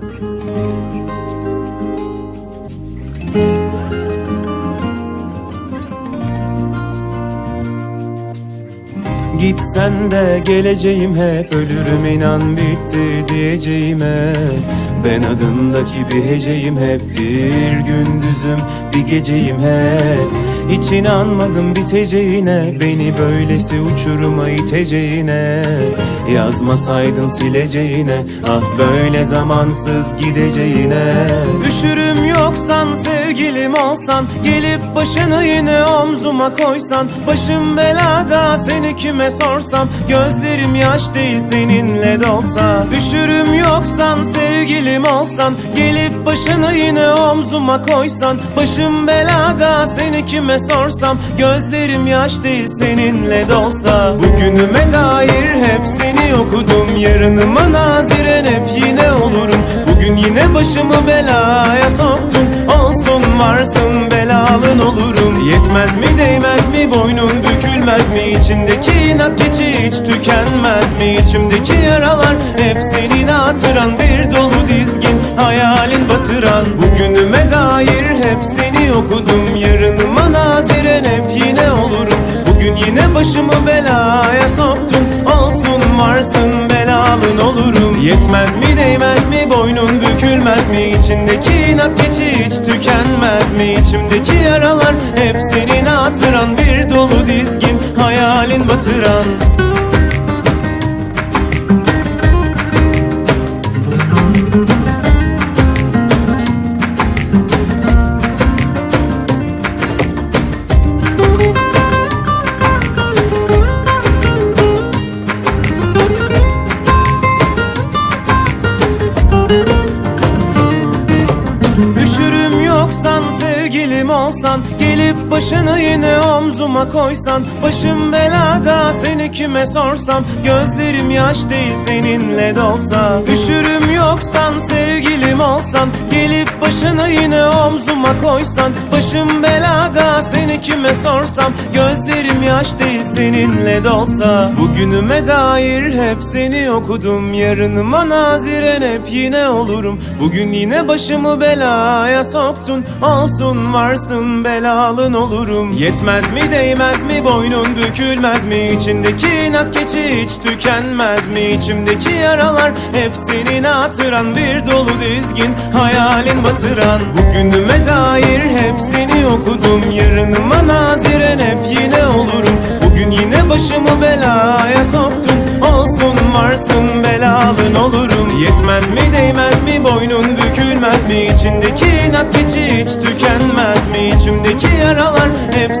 Gitsen de geleceğim hep Ölürüm inan bitti diyeceğime. Ben adındaki bir heceyim hep Bir gündüzüm bir geceyim hep Hiç inanmadım biteceğine. Beni böylesi uçuruma iteceğine. Yazmasaydın sileceğine. Ah böyle zamansız gideceğine. Düşürüm yoksan sevgilim olsan Gelip başını yine omzuma koysan Başım belada seni kime sorsam Gözlerim yaş değil seninle dolsa. Düşürüm yoksan sevgilim olsan Gelip başını yine omzuma koysan Başım belada seni kime sorsam Gözlerim yaş değil seninle dolsa. Bugünüme dair hep seni okudum Yarınıma naziren hep yine olurum. Bugün yine başımı belaya Olsun varsın belalın olurum. Yetmez mi değmez mi boynun bükülmez mi? İçindeki inat keçi hiç tükenmez mi? İçimdeki yaralar hep senin hatıran Bir dolu dizgin hayalin batıran. Bugünüme dair hep seni okudum Yarınıma naziren hep yine olurum. Bugün yine başımı belaya soktun Olsun varsın belalın olurum. Yetmez mi değmez mi boynun bükülmez mi İçindeki inat hiç tükenmez mi? İçimdeki yaralar hep senin hatıran Bir dolu dizgin hayalin batıran. Üşürüm yoksan sevgilim olsan Gelip başını yine omzuma koysan Başım belada seni kime sorsam Gözlerim yaş değil seninle dolsa. Üşürüm yoksan sevgilim olsan Gelip başını yine omzuma koysan Başım belada seni kime sorsam Gözlerim yaş değil seninle dolsa Bugünüme dair hep seni okudum. Yarınıma naziren hep yine olurum. Bugün yine başımı belaya soktun. Olsun varsın belalın olurum. Yetmez mi değmez mi boynun bükülmez mi? İçindeki inat keçi hiç tükenmez mi? İçimdeki yaralar hep senin hatıran. Bir dolu dizgin hayalin batıran. Bugünüme dair hep seni okudum. Yarınıma naziren hep yine olurum başımı belaya soktun Olsun varsın belalın olurum. Yetmez mi değmez mi? Boynun bükülmez mi? İçindeki inat keçi hiç tükenmez mi? İçimdeki yaralar hep